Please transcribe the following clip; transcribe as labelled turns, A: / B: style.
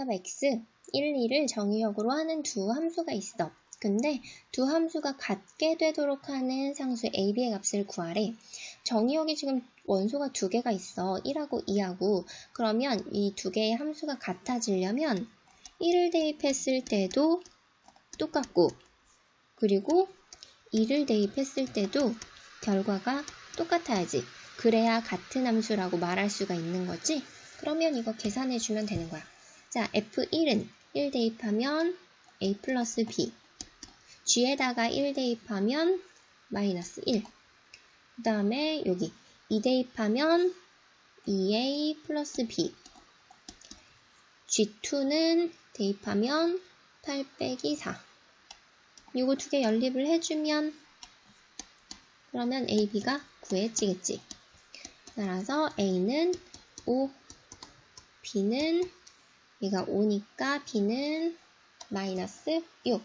A: 대입합 x 1, 2를 정의역으로 하는 두 함수가 있어. 근데 두 함수가 같게 되도록 하는 상수 a, b의 값을 구하래. 정의역이 지금 원소가 두 개가 있어. 1하고 2하고. 그러면 이 두 개의 함수가 같아지려면 1을 대입했을 때도 똑같고 그리고 2를 대입했을 때도 결과가 똑같아야지. 그래야 같은 함수라고 말할 수가 있는 거지. 그러면 이거 계산해 주면 되는 거야. 자, F1은 1 대입하면 A 플러스 B. G에다가 1 대입하면 마이너스 1. 그 다음에 여기 2 대입하면 2A 플러스 B. G2는 대입하면 8 빼기 4. 이거 두 개 연립을 해주면 그러면 A, B가 구해지겠지. 따라서 A는 5, B는 얘가 5니까 B는 마이너스 6.